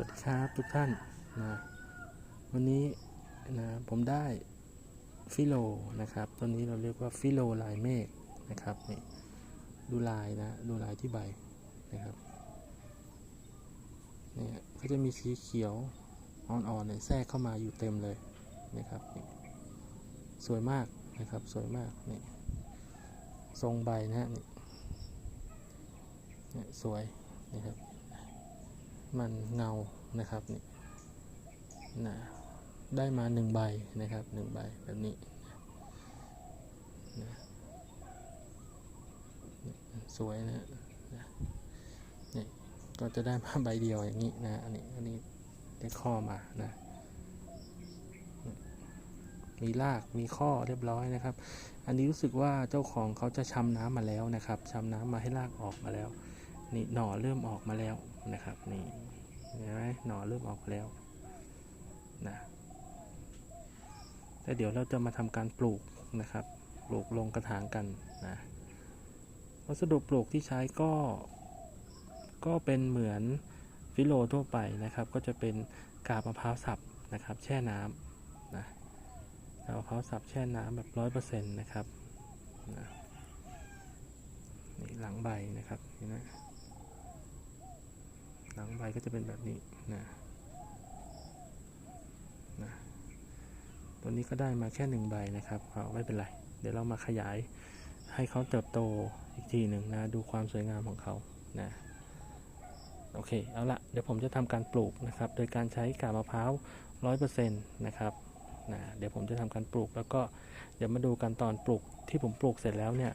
วัสดีครับทุกท่านนะวันนี้นะผมได้ฟิโลนะครับตัวนี้เราเรียกว่าฟิโลลายเมฆนะครับนี่ดูลายนะดูลายที่ใบนะครับเนี่ยก็จะมีสีเขียวอ่อนๆเนี่ยแทรกเข้ามาอยู่เต็มเลยนะครับสวยมากนะครับสวยมากนี่ทรงใบนะฮะนี่เนี่ยสวยนะครับ มันเงานะครับนี่นะได้มาหนึ่งใบนะครับหนึ่งใบแบบนี้นะสวยนะนะนี่ก็จะได้มาใบเดียวอย่างนี้นะอันนี้อันนี้ได้ข้อมานะมีรากมีข้อเรียบร้อยนะครับ อันนี้รู้สึกว่าเจ้าของเขาจะชำน้ำมาแล้วนะครับชำน้ำมาให้รากออกมาแล้ว นี่หน่อเริ่มออกมาแล้วนะครับนี่เห็นไหมหน่อเริ่มออกมาแล้วนะแล้วเดี๋ยวเราจะมาทำการปลูกนะครับ ปลูกลงกระถางกันนะวัสดุปลูกที่ใช้ก็ ก็เป็นเหมือนฟิโลทั่วไปนะครับ ก็จะเป็นกาบมะพร้าวสับนะครับ แช่น้ำนะกาบมะพร้าวสับแช่น้ำแบบร้อยเปอร์เซ็นต์นะครับนะนี่หลังใบนะครับเห็นไหม งใบก็จะเป็นแบบนี้นะนะตัวนี้ก็ได้มาแค่หนึ่งใบนะครับเอาไม่เป็นไร เดี๋ยวเรามาขยายให้เขาเติบโตอีกทีหนึ่งนะ ดูความสวยงามของเขานะโอเค เอาละเดี๋ยวผมจะทำการปลูกนะครับ โดยการใช้กาบมะพร้าวร้อยเปอร์เซ็นต์นะครับนะเดี๋ยวผมจะทำการปลูกแล้วก็เดี๋ยวมาดูกันตอนปลูกที่ผมปลูกเสร็จแล้วเนี่ย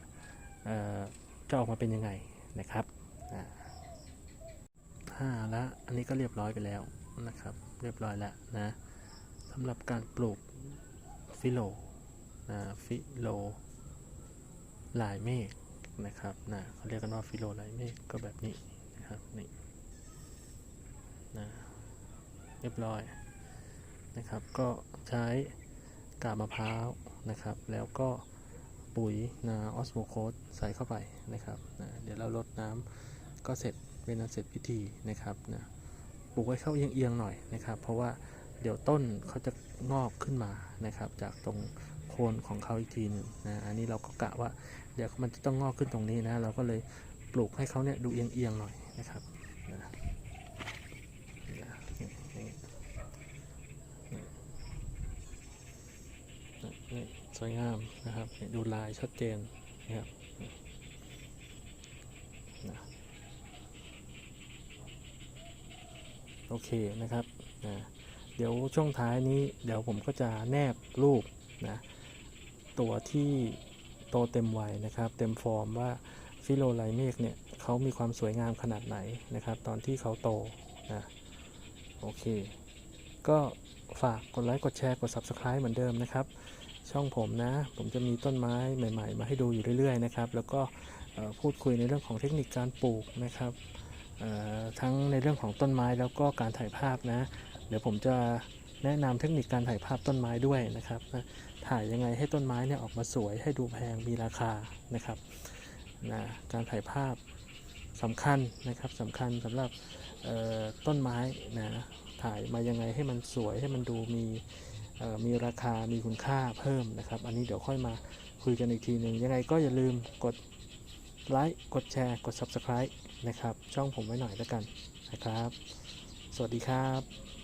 จะออกมาเป็นยังไงนะครับ อ่าห้าละอันนี้ก็เรียบร้อยไปแล้วนะครับ เรียบร้อยแล้วนะสำหรับการปลูกฟิโลนะฟิโลลายเมฆนะครับนะเขาเรียกกันว่าฟิโลลายเมฆก็แบบนี้นะครับนี่นะเรียบร้อยนะครับ ก็ใช้กาบมะพร้าวนะครับ แล้วก็ปุ๋ยนาออสโมโคสใส่เข้าไปนะครับนะเดี๋ยวเราลดน้ำก็เสร็จ เป็นอันเสร็จพิธีนะครับนะปลูกไว้เข้าเอียงๆหน่อยนะครับ เพราะว่าเดี๋ยวต้นเขาจะงอกขึ้นมานะครับ จากตรงโคนของเขาอีกทีหนึ่งนะอันนี้เราก็กะว่าเดี๋ยวมันจะต้องงอกขึ้นตรงนี้นะ เราก็เลยปลูกให้เขาเนี่ยดูเอียงๆหน่อยนะครับนะสวยงามนะครับดูลายชัดเจนนะครับนะ โอเคนะครับนะเดี๋ยวช่วงท้ายนี้เดี๋ยวผมก็จะแนบรูปนะตัวที่โตเต็มวัยนะครับ เต็มฟอร์มว่าฟิโลไลเมกเนี่ยเขามีความสวยงามขนาดไหนนะครับ ตอนที่เขาโตนะโอเค ก็ฝากกดไลค์กดแชร์กด Subscribe เหมือนเดิมนะครับ ช่องผมนะ ผมจะมีต้นไม้ใหม่ ๆ มาให้ดูอยู่เรื่อย ๆ นะครับ แล้วก็พูดคุยในเรื่องของเทคนิคการปลูกนะครับ ทั้งในเรื่องของต้นไม้แล้วก็การถ่ายภาพนะ เดี๋ยวผมจะแนะนำเทคนิคการถ่ายภาพต้นไม้ด้วยนะครับนะถ่ายยังไงให้ต้นไม้เนี่ยออกมาสวยให้ดูแพงมีราคานะครับนะการถ่ายภาพสำคัญนะครับสำคัญสำหรับต้นไม้นะถ่ายมายังไงให้มันสวยให้มันดูมีมีราคามีคุณค่าเพิ่มนะครับ อันนี้เดี๋ยวค่อยมาคุยกันอีกทีหนึ่งยังไงก็อย่าลืมกด ไลค์ กดแชร์ กด Subscribe นะครับ ช่องผมไว้หน่อยแล้วกันนะครับ สวัสดีครับ